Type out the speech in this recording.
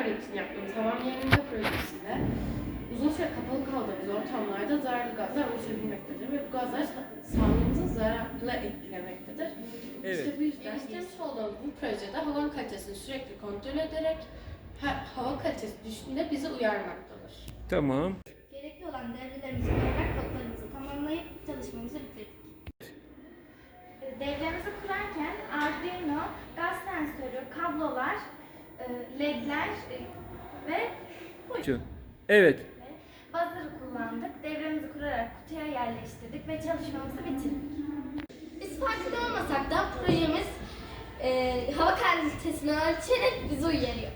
İçin yaptığımız havan yerinde projesinde uzun süre kapalı kaldığımız ortamlarda zararlı gazlar oluşabilmektedir ve bu gazlar sa- sağlığımızı zararlı etkilemektedir. Evet. İşte bu yüzden geliştirmiş olduğumuz bu projede havanın kalitesini sürekli kontrol ederek her hava kalitesi düştüğünde bizi uyarmaktadır. Tamam. Gerekli olan devrelerimizi koyarak kodlarımızı tamamlayıp çalışmamızı bitirdik. Devremizi kurarken Arduino, gaz sensörü, kablolar, ledler e, ve Şu. Evet. buzzer'ı kullandık. Devremizi kurarak kutuya yerleştirdik ve çalışmamızı bitirdik. Biz farkında olmasak da projemiz e, hava kalitesini ölçerek bizi uyarıyor.